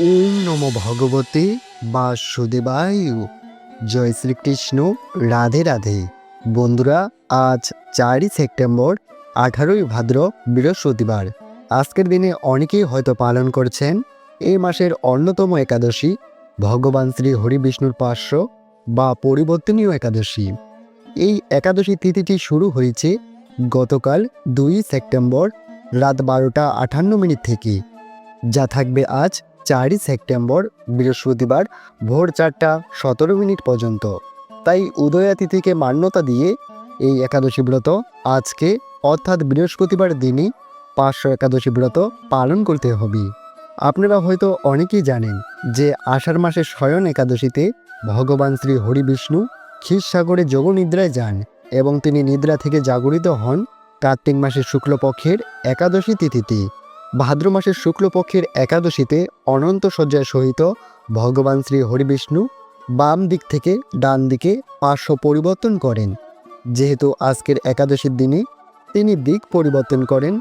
ওম নম ভগবতে বাসুদেবায়ু। জয় শ্রীকৃষ্ণ, রাধে রাধে। বন্ধুরা, আজ চারই সেপ্টেম্বর, আঠারোই ভাদ্র, বৃহস্পতিবার। আজকের দিনে অনেকেই হয়তো পালন করছেন এই মাসের অন্যতম একাদশী, ভগবান শ্রী হরি বিষ্ণুর পার্শ্ব বা পরিবর্তনীয় একাদশী। এই একাদশী তিথিটি শুরু হয়েছে গতকাল দুই সেপ্টেম্বর, রাত বারোটা আটান্ন মিনিট থেকে। যা থাকবে আজ চারই সেপ্টেম্বর, বৃহস্পতিবার ভোর চারটা সতেরো মিনিট পর্যন্ত। তাই উদয়া তিথিকে মান্যতা দিয়ে এই একাদশী ব্রত আজকে, অর্থাৎ বৃহস্পতিবার দিনই পাঁচশো একাদশী ব্রত পালন করতে হবে। আপনারা হয়তো অনেকেই জানেন যে আষাঢ় মাসের শয়ন একাদশীতে ভগবান শ্রী হরি বিষ্ণু ক্ষীরসাগরে যোগনিদ্রায় যান এবং তিনি নিদ্রা থেকে জাগরিত হন কার্তিক মাসের শুক্লপক্ষের একাদশী তিথিতে। ভাদ্র মাসের শুক্লপক্ষের একাদশীতে অনন্ত শয্যার সহিত ভগবান শ্রী হরিবিষ্ণু বাম দিক থেকে ডান দিকে পার্শ্ব পরিবর্তন করেন। যেহেতু আজকের একাদশীর দিনে তিনি দিক পরিবর্তন করেন,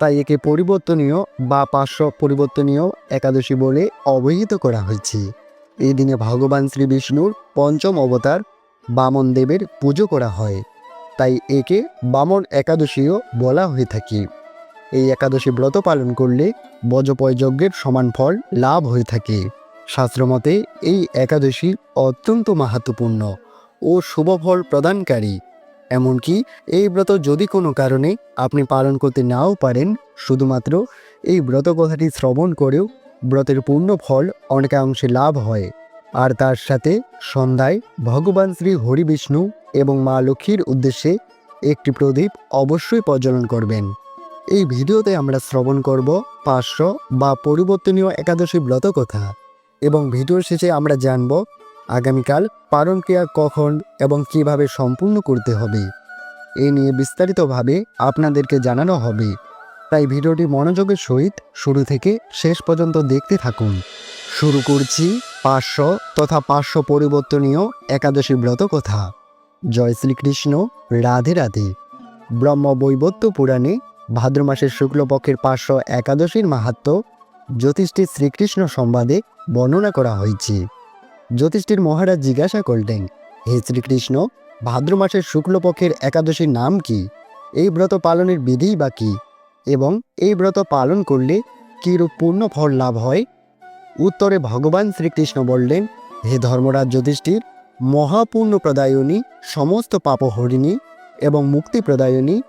তাই একে পরিবর্তনীয় বা পার্শ্ব পরিবর্তনীয় একাদশী বলে অবহিত করা হয়েছে। এই দিনে ভগবান শ্রী বিষ্ণুর পঞ্চম অবতার বামন দেবের পুজো করা হয়, তাই একে বামন একাদশীও বলা হয়ে থাকে। এই একাদশী ব্রত পালন করলে বজপয় যজ্ঞের সমান ফল লাভ হয়ে থাকে। শাস্ত্রমতে এই একাদশী অত্যন্ত মাহাত্মপূর্ণ ও শুভ ফল প্রদানকারী। এমনকি এই ব্রত যদি কোনো কারণে আপনি পালন করতে নাও পারেন, শুধুমাত্র এই ব্রত কথাটি শ্রবণ করেও ব্রতের পূর্ণ ফল অনেকাংশে লাভ হয়। আর তার সাথে সন্ধ্যায় ভগবান শ্রী হরি বিষ্ণু এবং মা লক্ষ্মীর উদ্দেশ্যে একটি প্রদীপ অবশ্যই প্রজ্বলন করবেন। এই ভিডিওতে আমরা শ্রবণ করব পাঁচশো বা পরিবর্তনীয় একাদশী ব্রত কথা এবং ভিডিওর শেষে আমরা জানব আগামীকাল পালন ক্রিয়া কখন এবং কীভাবে সম্পূর্ণ করতে হবে। এই নিয়ে বিস্তারিতভাবে আপনাদেরকে জানানো হবে। তাই ভিডিওটি মনোযোগের সহিত শুরু থেকে শেষ পর্যন্ত দেখতে থাকুন। শুরু করছি পাঁচশো তথা পাঁচশো পরিবর্তনীয় একাদশী ব্রত কথা। জয় শ্রীকৃষ্ণ। রাধে রাধে। ব্রহ্ম বৈবত্য পুরাণে ভাদ্র মাসের শুক্লপক্ষের পাঁচশো একাদশীর মাহাত্ম জ্যোতিষ্ঠির শ্রীকৃষ্ণ সম্বাদে বর্ণনা করা হয়েছে। জ্যোতিষ্ঠির মহারাজ জিজ্ঞাসা করলেন, হে শ্রীকৃষ্ণ, ভাদ্র মাসের শুক্লপক্ষের একাদশীর নাম কি? এই ব্রত পালনের বিধিই বা কী? এবং এই ব্রত পালন করলে কীরূপ পূর্ণ ফল লাভ হয়? উত্তরে ভগবান শ্রীকৃষ্ণ বললেন, হে ধর্মরাজ যুধিষ্ঠির মহাপূর্ণ প্রদায়নী সমস্ত পাপহরিণী এবং মুক্তি প্রদায়নী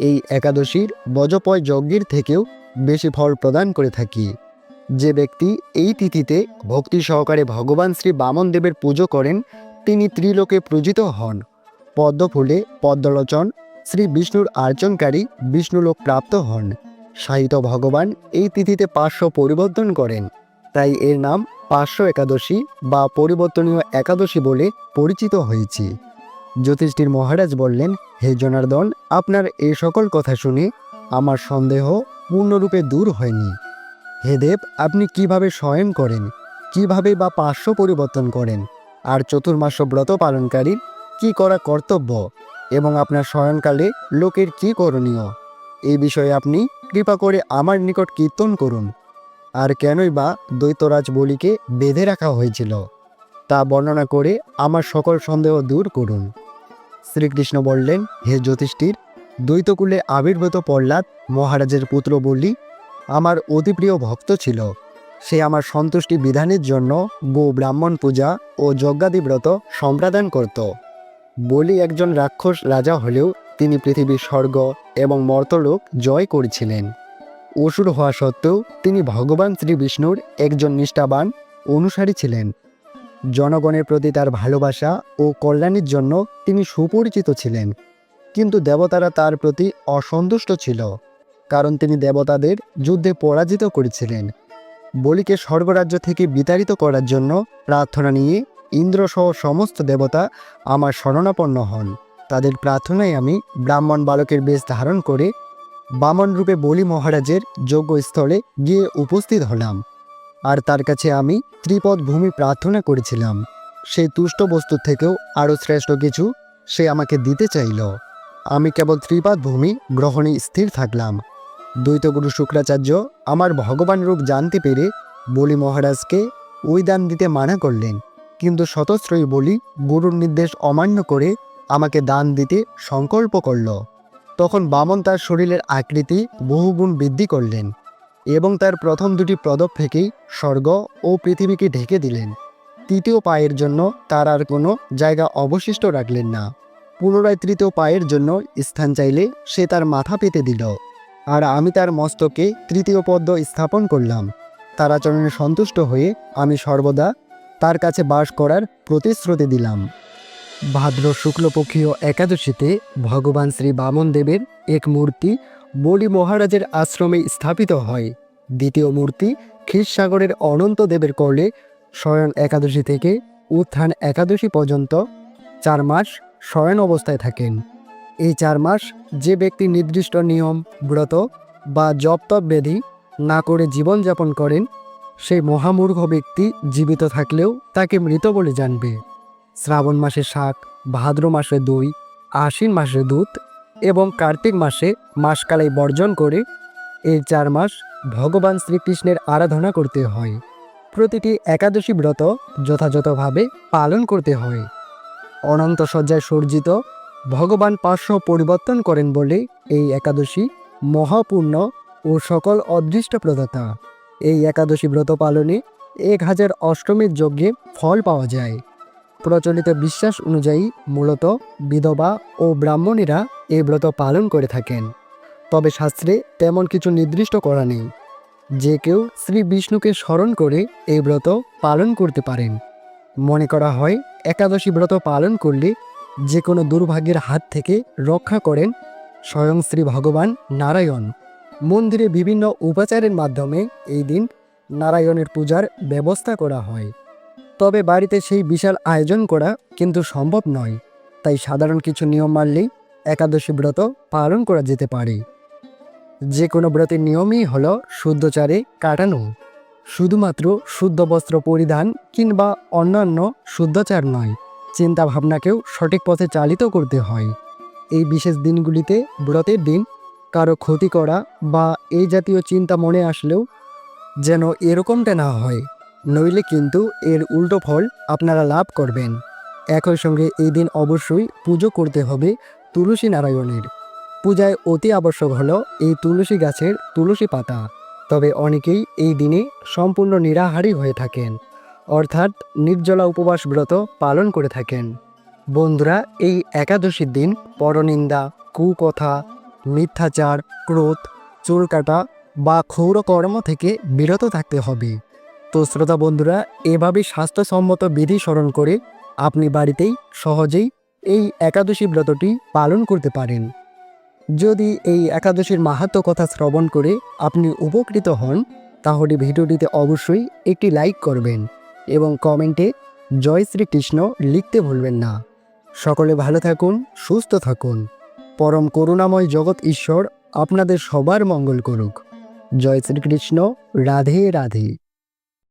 এই একাদশীর বজপয় যজ্ঞের থেকেও বেশি ফল প্রদান করে থাকি। যে ব্যক্তি এই তিথিতে ভক্তি সহকারে ভগবান শ্রী বামন দেবের পুজো করেন, তিনি ত্রিলোকে পূজিত হন। পদ্মফুলে পদ্মলোচন, শ্রী বিষ্ণুর আর্চনকারী বিষ্ণুলোক প্রাপ্ত হন। সাহিত্য ভগবান এই তিথিতে পার্শ্ব পরিবর্তন করেন। তাই এর নাম পার্শ্ব একাদশী বা পরিবর্তনীয় একাদশী বলে পরিচিত হয়েছে। জ্যোতিষ্ঠির মহারাজ বললেন, হে জনার্দন, আপনার এই সকল কথা শুনে আমার সন্দেহ পূর্ণরূপে দূর হয়নি। হে দেব, আপনি কীভাবে স্বয়ং করেন? কীভাবে বা পার্শ্ব পরিবর্তন করেন? আর চতুর্মাস ব্রত পালনকারীর কি করা কর্তব্য? এবং আপনার শয়নকালে লোকের কি করণীয়? এই বিষয়ে আপনি কৃপা করে আমার নিকট কীর্তন করুন। আর কেনই বা দ্বৈতরাজ বলিকে বেঁধে রাখা হয়েছিল। তা বর্ণনা করে আমার সকল সন্দেহ দূর করুন। শ্রীকৃষ্ণ বললেন, হে জ্যোতিষ্ঠির দ্বৈতকুলে আবির্ভূত প্রহ্লাদ মহারাজের পুত্র বলি আমার অতি প্রিয় ভক্ত ছিল। সে আমার সন্তুষ্টি বিধানের জন্য গো ব্রাহ্মণ পূজা ও যজ্ঞাদি ব্রত সম্প্রদান করত। বলি একজন রাক্ষস রাজা হলেও তিনি পৃথিবীর স্বর্গ এবং মর্তলোক জয় করেছিলেন। অসুর হওয়া সত্ত্বেও তিনি ভগবান শ্রী বিষ্ণুর একজন নিষ্ঠাবান অনুসারী ছিলেন। জনগণের প্রতি তার ভালোবাসা ও কল্যাণের জন্য তিনি সুপরিচিত ছিলেন। কিন্তু দেবতারা তার প্রতি অসন্তুষ্ট ছিল, কারণ তিনি দেবতাদের যুদ্ধে পরাজিত করেছিলেন। বলিকে স্বর্গরাজ্য থেকে বিতাড়িত করার জন্য প্রার্থনা নিয়ে ইন্দ্রসহ সমস্ত দেবতা আমার শরণাপন্ন হন। তাদের প্রার্থনায় আমি ব্রাহ্মণ বালকের বেশ ধারণ করে বামন রূপে বলি মহারাজের যজ্ঞস্থলে গিয়ে উপস্থিত হলাম। আর তার কাছে আমি ত্রিপদ ভূমি প্রার্থনা করেছিলাম। সেই তুষ্ট বস্তু থেকেও আরও শ্রেষ্ঠ কিছু সে আমাকে দিতে চাইল। আমি কেবল ত্রিপাদ ভূমি গ্রহণে স্থির থাকলাম। দ্বৈতগুরু শুক্রাচার্য আমার ভগবান রূপ জানতে পেরে বলি মহারাজকে ওই দান দিতে মানা করলেন। কিন্তু শতস্রয়ী বলি গুরুর নির্দেশ অমান্য করে আমাকে দান দিতে সংকল্প করল। তখন বামন তার শরীরের আকৃতি বহুগুণ বৃদ্ধি করলেন। এবং তার প্রথম দুটি প্রদপ থেকেই স্বর্গ ও পৃথিবীকে ঢেকে দিলেন। তৃতীয় পায়ের জন্য তার আর কোনো জায়গা অবশিষ্ট রাখলেন না। পুনরায় তৃতীয় পায়ের জন্য স্থান চাইলে সে তার মাথা পেতে দিল। আর আমি তার মস্তকে তৃতীয় পদ্ম স্থাপন করলাম। তার আচরণে সন্তুষ্ট হয়ে আমি সর্বদা তার কাছে বাস করার প্রতিশ্রুতি দিলাম। ভাদ্র শুক্লপক্ষীয় একাদশীতে ভগবান শ্রী বামন দেবের এক মূর্তি বলি মহারাজের আশ্রমে স্থাপিত হয়। দ্বিতীয় মূর্তি ক্ষীরসাগরের অনন্ত দেবের করলে শয়ন একাদশী থেকে উত্থান একাদশী পর্যন্ত চার মাস শয়ন অবস্থায় থাকেন। এই চার মাস যে ব্যক্তি নির্দিষ্ট নিয়ম, ব্রত বা জপতপ বেধি না করে জীবনযাপন করেন, সেই মহামূর্খ ব্যক্তি জীবিত থাকলেও তাকে মৃত বলে জানবে। শ্রাবণ মাসে শাক, ভাদ্র মাসে দই, আশ্বিন মাসে দুধ এবং কার্তিক মাসে মাসকালাই বর্জন করে এই চার মাস ভগবান শ্রীকৃষ্ণের আরাধনা করতে হয়। প্রতিটি একাদশী ব্রত যথাযথভাবে পালন করতে হয়। অনন্ত সজ্জায় সজ্জিত ভগবান পার্শ্ব পরিবর্তন করেন বলে এই একাদশী মহাপূর্ণ ও সকল অদৃষ্ট প্রদাতা এই একাদশী ব্রত পালনে এক হাজার অষ্টমীর যজ্ঞে ফল পাওয়া যায়। প্রচলিত বিশ্বাস অনুযায়ী মূলত বিধবা ও ব্রাহ্মণীরা এই ব্রত পালন করে থাকেন। তবে শাস্ত্রে তেমন কিছু নির্দিষ্ট করা নেই। যে কেউ শ্রী বিষ্ণুকে স্মরণ করে এই ব্রত পালন করতে পারেন। মনে করা হয়, একাদশী ব্রত পালন করলে যে কোনো দুর্ভাগ্যের হাত থেকে রক্ষা করেন স্বয়ং শ্রী ভগবান নারায়ণ। মন্দিরে বিভিন্ন উপাচারের মাধ্যমে এই দিন নারায়ণের পূজার ব্যবস্থা করা হয়। তবে বাড়িতে সেই বিশাল আয়োজন করা কিন্তু সম্ভব নয়। তাই সাধারণ কিছু নিয়ম মানলেই একাদশী ব্রত পালন করা যেতে পারে। যে কোনো ব্রতের নিয়মই হলো শুদ্ধচারে কাটানো। শুধুমাত্র শুদ্ধ বস্ত্র পরিধান কিংবা অন্যান্য শুদ্ধচার নয় চিন্তা ভাবনাকেও সঠিক পথে চালিত করতে হয়। এই বিশেষ দিনগুলিতে ব্রতের দিন কারও ক্ষতি করা বা এই জাতীয় চিন্তা মনে আসলেও যেন এরকমটা না হয়। নইলে কিন্তু এর উল্টো ফল আপনারা লাভ করবেন। একই সঙ্গে এই দিন অবশ্যই পুজো করতে হবে তুলসী নারায়ণের। পূজায় অতি আবশ্যক হলো এই তুলসী গাছের তুলসী পাতা। তবে অনেকেই এই দিনে সম্পূর্ণ নিরাহারী হয়ে থাকেন। অর্থাৎ নির্জলা উপবাস ব্রত পালন করে থাকেন। বন্ধুরা, এই একাদশীর দিন পরনিন্দা, কুকথা, মিথ্যাচার, ক্রোধ চুল কাটা বা ক্ষৌরকর্ম থেকে বিরত থাকতে হবে। তো শ্রোতা বন্ধুরা এভাবে স্বাস্থ্যসম্মত বিধি স্মরণ করে আপনি বাড়িতেই সহজেই এই একাদশী ব্রতটি পালন করতে পারেন। যদি এই একাদশীর মাহাত্ম কথা শ্রবণ করে আপনি উপকৃত হন, তাহলে ভিডিওটিতে অবশ্যই একটি লাইক করবেন এবং কমেন্টে জয় শ্রীকৃষ্ণ লিখতে ভুলবেন না। সকলে ভালো থাকুন, সুস্থ থাকুন। পরম করুণাময় জগৎ ঈশ্বর আপনাদের সবার মঙ্গল করুক। জয় শ্রীকৃষ্ণ, রাধে রাধে।